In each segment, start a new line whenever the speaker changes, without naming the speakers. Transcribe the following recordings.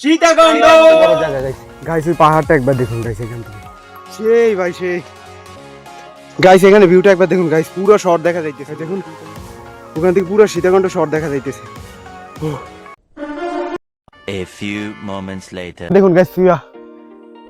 সীতাকাণ্ড!
Guys ওই পাহাড়টা একবার দেখুন গাইস এখান থেকে। সেই ভাই সেই। গাইস এখানে ভিউটা একবার দেখুন গাইস পুরো শর্ট দেখা যাইতেছে। দেখুন ওখান থেকে পুরো সীতাকুণ্ড দেখা যাইতেছে।
A few moments later.
দেখুন গাইস পুরা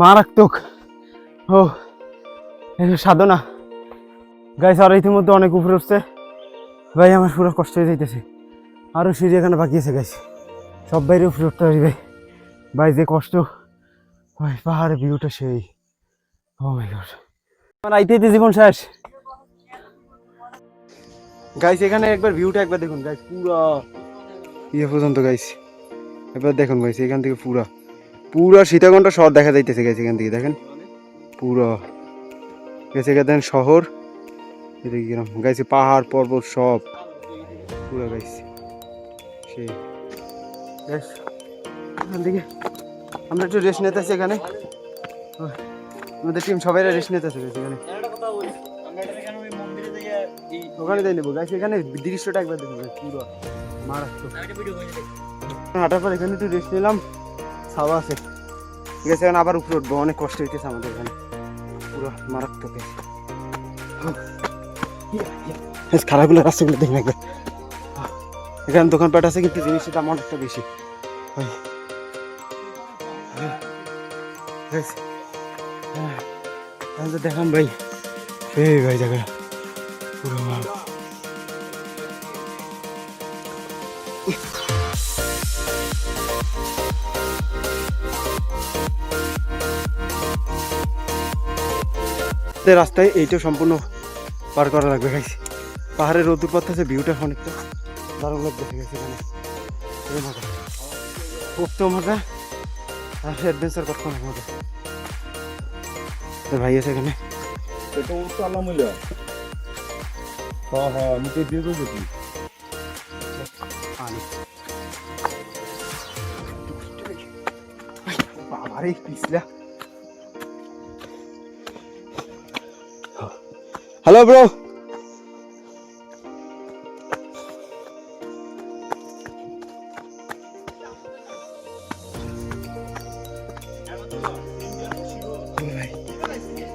মারাত্মক। ও সাধনা। গাইস আর ইতিমধ্যে অনেক উপরে উঠছে। ভাই আমার পুরো কষ্ট হয়ে যাইতেছে। আরও সিঁড়ি এখানে বাকি আছে গাইস সব বাইরে উপরে উঠতে পারবে ভাই। যে কষ্ট। ভাই পাহাড়ের ভিউটা সেই। ও আইতে আইতে জীবন শেষ। গাইস এখানে একবার ভিউটা একবার দেখুন গাইস পুরো। ইয়ে পর্যন্ত গাইস এবার দেখুন গাইস এখান থেকে পুরা। পুরা সীতাকুণ্ড শহর দেখা যাইতেছে গাইস এখান থেকে, দেখেন। পুরো। গেছে দেখেন শহর। এদিকে কিরম। গাইছে পাহাড়, পর্বত সব। পুরো গাইস সেই। থেকে। আমরা একটু রেস্ট নিতেছি এখানে। আমাদের টিম সবাই রেস্ট নিতেছে এখানে। ওখানে যাই নেব। গাইস এখানে দৃশ্যটা একবার guys, পুরো মারাত্মক। হাঁটার পর এখানে একটু রেস্ট নিলাম। ছাওয়া আছে। ঠিক আছে এখন আবার উপরে উঠবো। অনেক কষ্ট হইতেছে আমাদের এখানে। পুরো মারাত্মক খারাপগুলো রাস্তাগুলো দেখুন একবার। এখানে দোকানপাট আছে কিন্তু জিনিসের দাম অনেকটা বেশি। হ্যাঁ, তাহলে তো দেখাম ভাই। এই ভাই জায়গা পুরো রাস্তায় এইটা সম্পূর্ণ পার করা লাগবে গাইস পাহাড়ের রোদ্দুর পথ আছে ভিউটা অনেকটা দারুণ লাগবে এখানে। মজা অ্যাডভেঞ্চার করতে অনেক মজা তো ভাই আছে এখানে
এটা উঠতে আল্লাহ মূল্য হ্যাঁ হ্যাঁ আমি তো দিয়ে দেবো কি
পানি বাবারে পিছলা হ্যালো ব্রো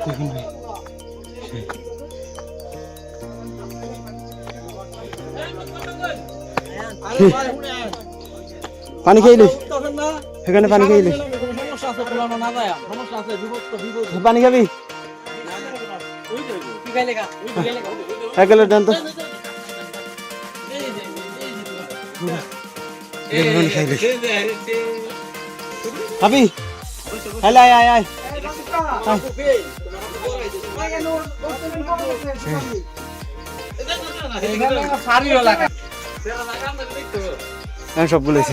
দেখুন ভাই। পানি খাইলি এখানে পানি খাইলি পানি খাবি? খাবি? হ্যালো আয় আয় আয় হ্যাঁ সব বলেছি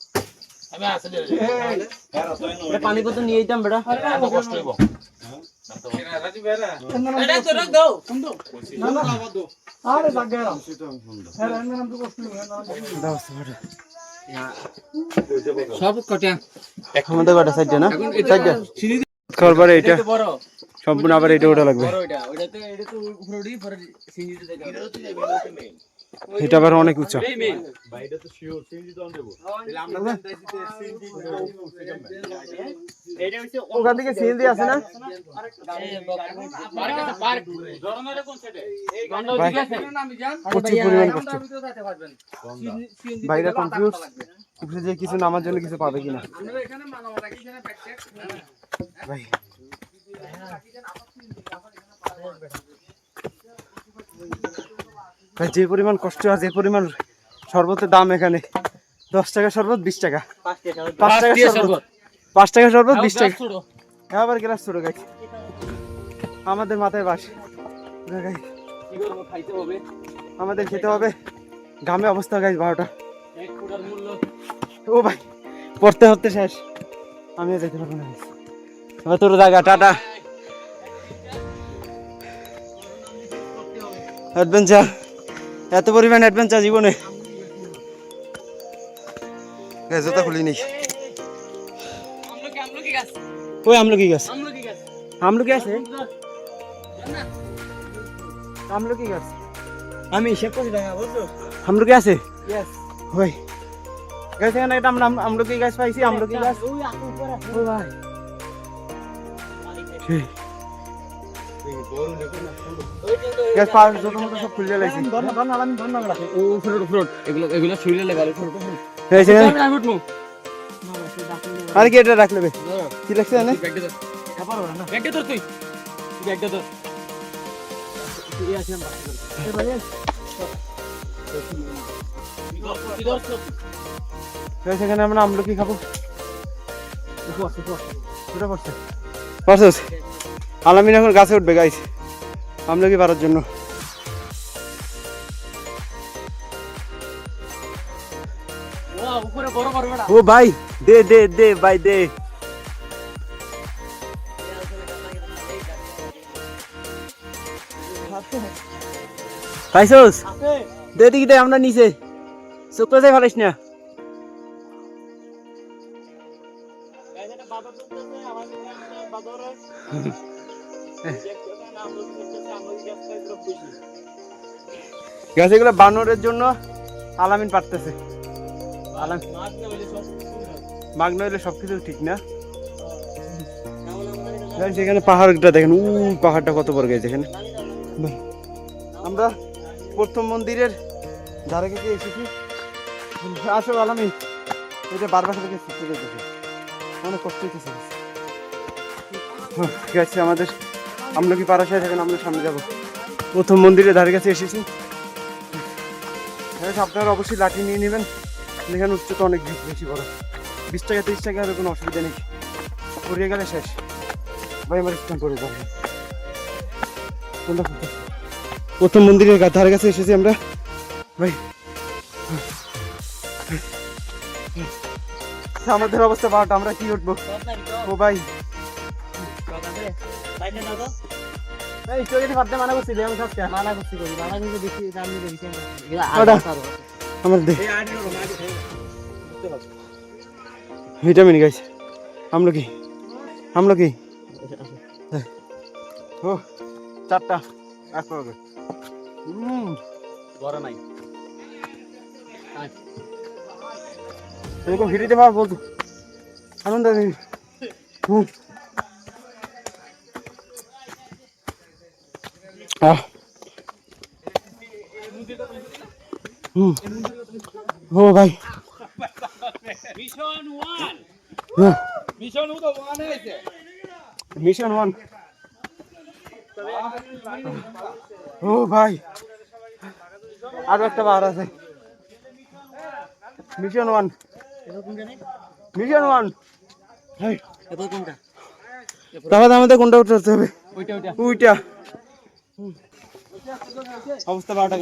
আমি আসলে
পানি কত নিয়ে যেতাম বেটা
কষ্ট হইব।
তো কষ্ট নেই
আমাদের কটা সাইড না? সাইড। খাওয়ার পরে এটা সম্পূর্ণ আবার এটা ওটা লাগবে। এটা আবার অনেক উঁচা। ওখান থেকে সিএনজি আছে না? প্রচুর পরিমাণ কষ্ট। বাইরে কনফিউজ উপরে যে কিছু নামার জন্য কিছু পাবে কিনা? ভাই। ভাই, যে পরিমাণ কষ্ট আর যে পরিমাণ শরবতের দাম এখানে দশ টাকা শরবত বিশ টাকা। পাঁচ টাকা শরবত। পাঁচ টাকা শরবত বিশ টাকা। আবার গ্লাস ছোট গাছ আমাদের মাথায় বাস। আমাদের খেতে হবে। ঘামে অবস্থা গাছ বারোটা। ও ভাই পড়তে হতে শেষ। আমিও যেতে পারব না এবার তোর জায়গা টাটা। অ্যাডভেঞ্চার এত পরিমাণ অ্যাডভেঞ্চার জীবনে। জুতা খুলিনি ওই আমলকি গাছ। আমলকি আছে? আমলকি গাছ।
আমি হিসেব করছি টাকা বুঝছ?
আমলকি আছে? ওই। গাছ এখানে একটা আমরা আম- আমলকি গাছ পাইছি আমলকি গাছ।
ওই
ভাই। গাছ পাওয়ার যত মতো সব খুলে সেখানে
উঠবো
আর কি এটা রাখলে কি লাগছে
না
এখানে আমরা আমলকি খাব।
উপর
আলামিন এখন গাছে উঠবে গাইস আমলকি পারার জন্য?
ও
ভাই দে দে দে ভাই দে। পাইছস? দে দিকে দে আমরা নিচে। চোখ যাই ফেলাইস না। গাছ এগুলো বানরের জন্য আলামিন পারতেছে। মাগ নইলে সবকিছু ঠিক না? গাইস, এখানে পাহাড়টা দেখেন উ পাহাড়টা কত বড় গেছে এখানে। আমরা প্রথম মন্দিরের ধারে কাছে এসেছি। আসো, আলামিন। এটা বারবার থেকে অনেক কষ্ট হইতেছে। আছে, আমাদের আমরা কি পাড়া সাহেব এখন আমরা সামনে যাব। প্রথম মন্দিরের ধারে কাছে এসেছি। হ্যাঁ আপনারা অবশ্যই লাঠি নিয়ে নেবেন। এখানে উচ্চতা অনেক বেশি বেশি বড়। বিশ টাকা তিরিশ টাকা হলে কোনো অসুবিধা নেই। পড়িয়ে গেলে শেষ। ভাই আমার স্থান করে যাবে। কোনটা? প্রথম মন্দিরের ধারে কাছে এসেছি আমরা। ভাই। আমাদের অবস্থা বারোটা আমরা কি উঠবো? ও ভাই। এই চোখে ভাবতে মানা করছি আমি সব
মানা করছি করি মানা করছি দেখি আমি দেখি।
আমার দে। ভিটামিন গাইস আমলো কি? আমলো কি? ও চারটা। এক করে হুম
বড় নাই।
এরকম হিটিতে আনন্দ। হুম আহ হুম ও ভাই।
মিশন ওয়ান মিশন তো ওয়ান হয়েছে।
মিশন ওয়ান ও ভাই। আরও একটা বার আছে। মিশন ওয়ান মিশন ওয়ান তাহলে আমাদের কোনটা উঠতে হবে?
ওইটা।
অবস্থা বারোটা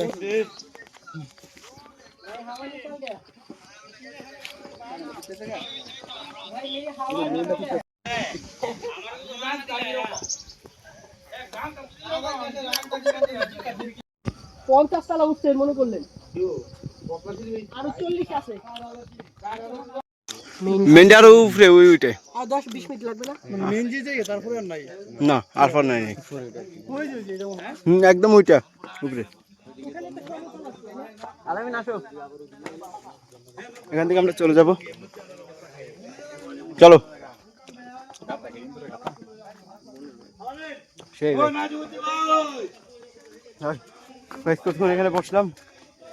পঞ্চাশ তালা উঠছে মনে করলেন। আরও চল্লিশ আছে।
মেন্ডার উপরে ওই
বিশ না?
না আর পর নাই। একদম ওইটা উপরে। এখান থেকে আমরা চলে যাব। চলো। সেই কতক্ষণ এখানে বসলাম।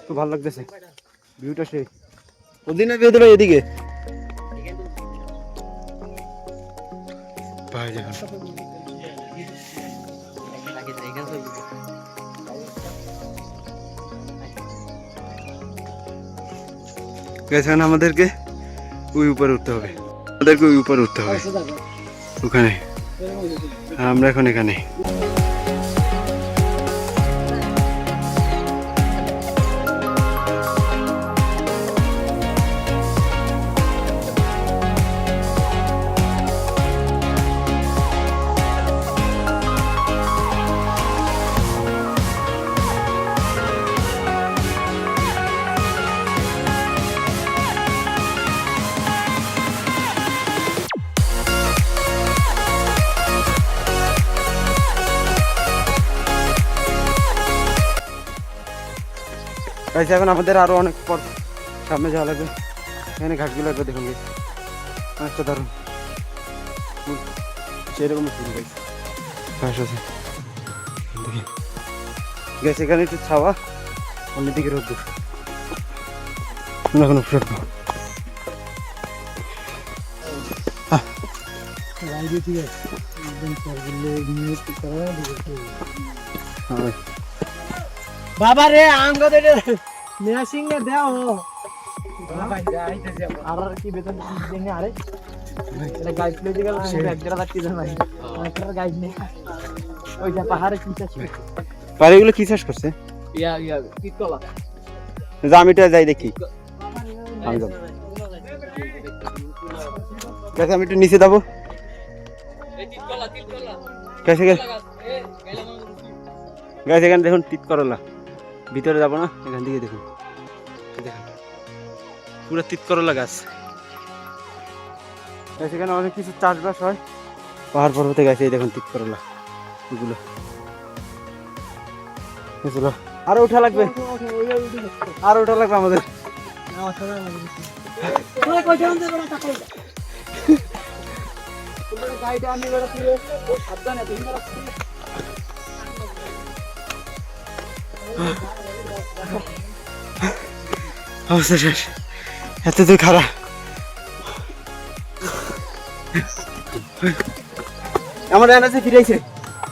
খুব ভালো লাগতেছে। ভিউটা সেই। ওদিনে ভিউ দিল এদিকে? ভাই দেখুন গেছেন আমাদেরকে ওই উপরে উঠতে হবে। আমাদেরকে ওই উপরে উঠতে হবে। ওখানে। আমরা এখন এখানে। গাইছে এখন আমাদের আরও অনেক পর সামনে যাওয়া লাগবে। এখানে ঘাটগুলো একবার দেখুন গেছে অনেকটা দারুণ। সেরকম ফুল গাইছে ঘাস আছে। গেছে এখানে একটু ছাওয়া অন্যদিকে রোদ্দুর। এখন উপরে উঠবো। হ্যাঁ,
বাবা রে আঙ্গ দেটে মেশিং এ দাও আর আর কি বেতন দিনে আরে। এটা গাইড রাখতে দেন ভাই। একটা গাইড নেই ওই যে পাহাড়ে কি চাষ
এগুলো কি চাষ করছে?
ইয়া ইয়া কি কলা
যাই দেখি। আমি যাব গেছে আমি একটু নিচে যাব
এই তিল কলা তিল কলা
গেছে গেছে এখানে দেখুন তিত করলা। ভিতরে যাব না, এখান থেকে দেখুন। দেখুন, পুরো তিত করলা গাছ। এখানে অনেক কিছু চাষবাস হয়। পাহাড় পর্বতে গাছে এই দেখুন তিত করলা এগুলো। এগুলো আরও উঠা লাগবে। আরও উঠা লাগবে আমাদের।
কই
অবস্থা শেষ। এত তুই খারাপ আমার এনার্জি ফিরাইছে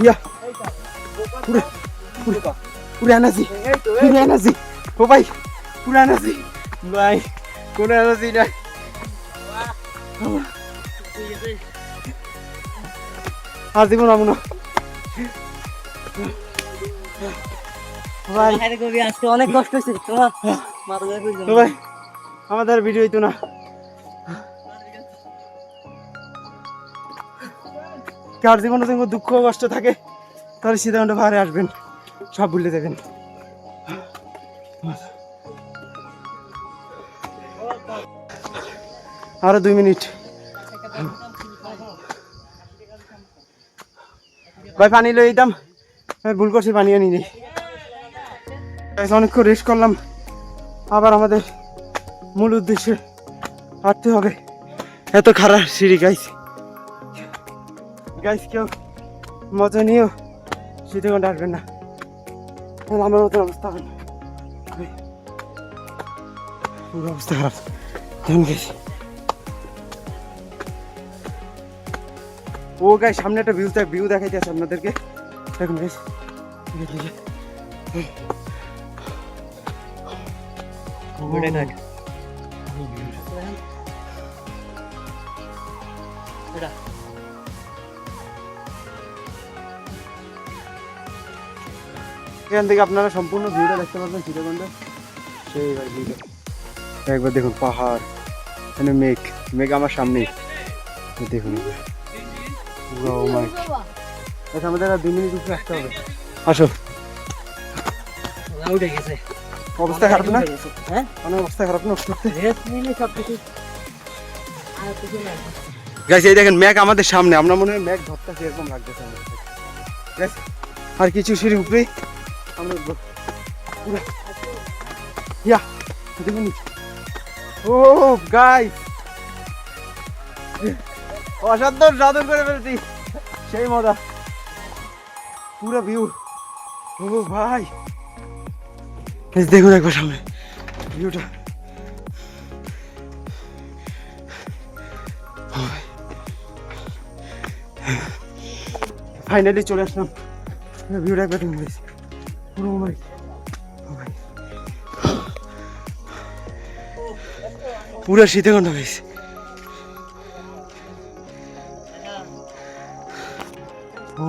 ইয়া। পুরো পুরো পুরো এনার্জি। পুরো এনার্জি। ও ভাই, পুরো এনার্জি। ভাই, কোনো এনার্জি নাই। আর দিব না। হয়। ভাই।
কবি আজকে অনেক কষ্ট তোমার
ভাই আমাদের ভিডিও হইতো না। কার জীবনে কোনো দুঃখ কষ্ট থাকে তাহলে সীতাকুণ্ড পাহাড়ে আসবেন। সব ভুলে যাবেন। আরও দুই মিনিট। ভাই পানি লই আমি ভুল করছি পানি আনি নেই অনেকক্ষণ রেস্ট করলাম। আবার আমাদের মূল উদ্দেশ্যে হাঁটতে হবে। এত খারাপ সিঁড়ি গাইস গাইস কেউ মজা নিয়েও সিঁড়ি ঘণ্টা আসবেন না। আমার মতন অবস্থা হবে। পুরো অবস্থা খারাপ। দেখুন গাইস ও গাইস সামনে একটা ভিউ ভিউ দেখাইতে আছে আপনাদেরকে। দেখুন গাইস এখান থেকে আপনারা সম্পূর্ণ ভিউটা দেখতে পারবেন সীতাকুণ্ডের সেই ভিউটা। একবার দেখুন পাহাড় এখানে মেঘ মেঘ আমার সামনেই এই দেখুন. আচ্ছা আমাদের আর দুই মিনিট উপরে আসতে হবে। আসো।
উঠে গেছে।
অবস্থা খারাপ না?
হ্যাঁ
অনেক অবস্থা খারাপ না?
সব কিছু আর কিছু না।
গাইস এই দেখেন ম্যাগ আমাদের সামনে। আমরা মনে হয় ম্যাগ ধরতেছি এরকম লাগতেছে আমাদের। গাইস আর কিছু সিঁড়ি উপরেই আমরা পুরো ইয়া দেখুন ও গাইস অসাধারণ করে ফেলছি। সেই মজা। পুরো ভিউ ও ভাই! প্লিজ দেখুন একবার সামনে। ভিউটা। হ্যাঁ। ফাইনালি চলে আসলাম। হ্যাঁ, ভিউটা একবার দেখুন পুরো ভাই পুরো শীতে গন্ধ হয়েছে ও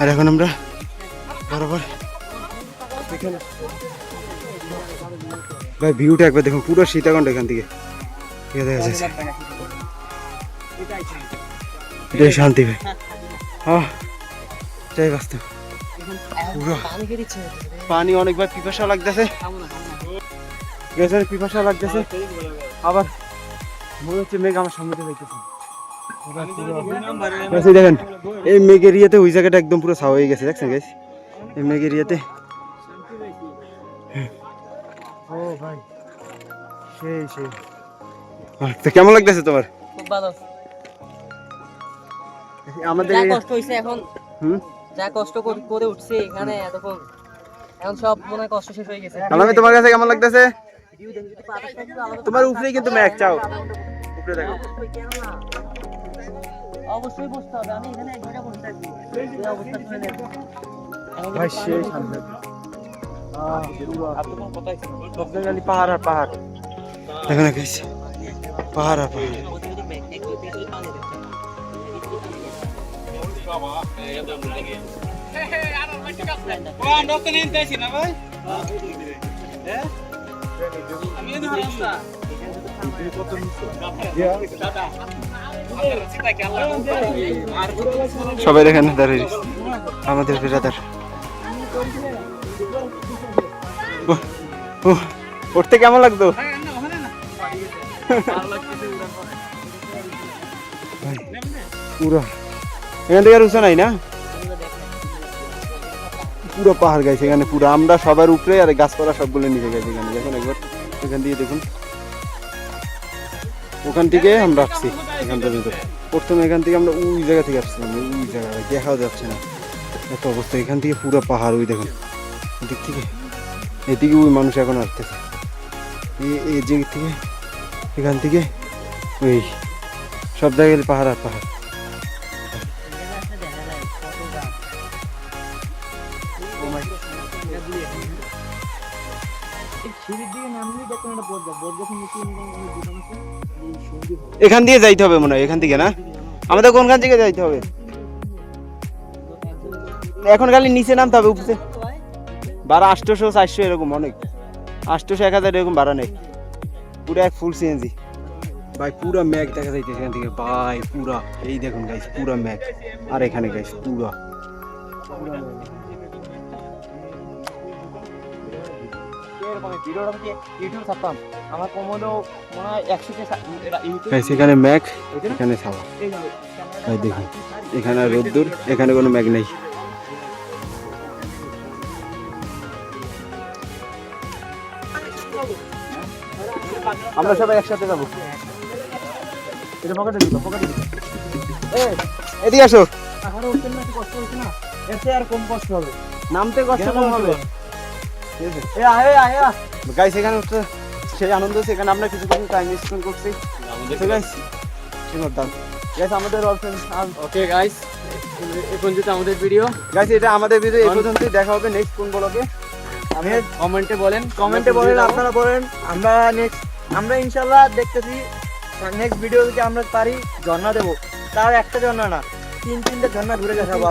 আর এখন আমরা বরাবর ভাই ভিউটা একবার দেখুন, পুরো সীতাকুণ্ড এখান থেকে। দেখা যাচ্ছে এটাই শান্তি ভাই। হ্যাঁ এটাই বাস্তব। পুরো।
পানি
অনেকবার পিপাসা লাগতেছে। গেছে পিপাসা লাগতেছে। আবার মনে হচ্ছে মেঘ আমার সামনে দেখেন। এই মেঘ এরিয়াতে ওই জায়গাটা একদম পুরো ছাওয়া হয়ে গেছে দেখছেন গাইস এই মেঘ এরিয়াতে। ও ভাই সেই সেই। তো কেমন লাগতেছে তোমার?
খুব ভালো
আমাদের
কষ্ট হইছে এখন
হুম?
যা কষ্ট করে উঠছে এখানে এতক্ষণ এখন সব মনে কষ্ট শেষ হয়ে গেছে।
আলামি তোমার কাছে কেমন লাগতেছে? তোমার উপরেই কিন্তু মেঘ চাও। উপরে দেখো।
অবশ্যই বসতে হবে আমি এখানে এক ঘণ্টা বসে থাকব। এই অবস্থা তুলে নেব
ভাই সেই শান্তি সব জায়গায় পাহাড় আর পাহাড়। দেখো না গাইস পাহাড় আর পাহাড়। সবাই দেখেন, দাঁড়িয়ে। আমাদের বিরাদার। উঠতে কেমন লাগতো? পুরো। এখান থেকে আর উঁচা নাই না? পুরো পাহাড় গাইছে এখানে, পুরো। আমরা সবার উপরে আর গাছপালা সবগুলো নিচে গেছে এখানে। দেখুন, একবার এখান দিয়ে দেখুন। ওখান থেকে আমরা আসছি এখান পর্যন্ত। প্রথমে এখান থেকে আমরা ওই জায়গা থেকে আসছিলাম, ওই জায়গা দেখাও যাচ্ছে না। এত অবস্থা, এখান থেকে পুরো পাহাড় ওই দেখুন। এদিক থেকে, এদিকে ওই মানুষ এখন আসতেছে। এই- দিক থেকে, এখান থেকে ওই সব জায়গায় পাহাড় আর পাহাড়। এখান দিয়ে যাইতে হবে মনে হয়, এখান থেকে না? আমাদের কোনখান থেকে যাইতে হবে? এখন খালি নিচে নামতে হবে, উপরে। বারো আটশোশো, চারশো এরকম অনেক। আষ্টশো এক হাজার এরকম ভাড়া নেই। পুরো এক ফুল সিএনজি ভাই, পুরো ম্যাগ দেখা যাইতেছে এখান থেকে। ভাই, পুরা। এই দেখুন গাইস পুরো ম্যাগ। আর এখানে গাইস পুরা।
এরকম ভিডিওটা থেকে ইউটিউব ছাড়তাম আমার কমোডো মনে হয় একশো কে ইউটিউব
এখানে ছাওয়া দেখুন এখানে রোদ্দুর এখানে কোনো ম্যাগ নেই। আমরা সবাই একসাথে যাব।
এটা পকেটে দিল পকেটে দিল।
এদিকে আসো।
পাহাড়ে উঠতে না কষ্ট হচ্ছে না। এতে আর কম কষ্ট হবে।
নামতে কষ্ট কম হবে। ঠিক আছে
এ আয় আয় আয়
গাইস এখানে উঠতে সেই আনন্দ এখানে আমরা কিছু কিছু টাইম স্পেন্ড করছি। তো গাইস গাইস আমাদের অলফ্রেন্ড
ওকে গাইস পর্যন্ত আমাদের ভিডিও
গাইস এটা আমাদের ভিডিও এই পর্যন্তই দেখা হবে নেক্সট কোন ব্লগে
আমি
কমেন্টে বলেন
কমেন্টে বলেন আপনারা বলেন আমরা নেক্সট আমরা ইনশাল্লাহ দেখতেছি নেক্সট ভিডিও আমরা পারি ঝর্ণা দেবো। তার একটা ঝর্ণা না তিন তিনটে ঝর্ণা ঘুরে দেখাবো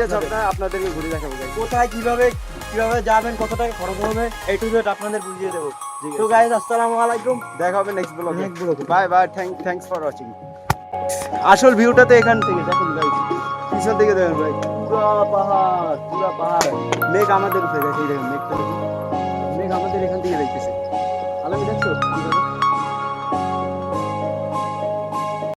আপনাদেরকে ঘুরে দেখাবো
কোথায় কীভাবে কীভাবে যাবেন কত টাকা খরচ হবে এই টু জেড আপনাদের বুঝিয়ে দেবো। তো গাইজ আসসালামু আলাইকুম।
দেখা হবে নেক্সট ব্লগে
নেক্সট ব্লগে এ।
Bye bye thank thanks for watching আসল ভিউটা তো এখান থেকে দেখুন গাইজ পিছন থেকে দেখুন ভাই পুরো পাহাড় পুরো পাহাড়। মেঘ আমাদের উপরে গেছে দেখুন মেঘটা মেঘ আমাদের এখান থেকে দেখতেছে।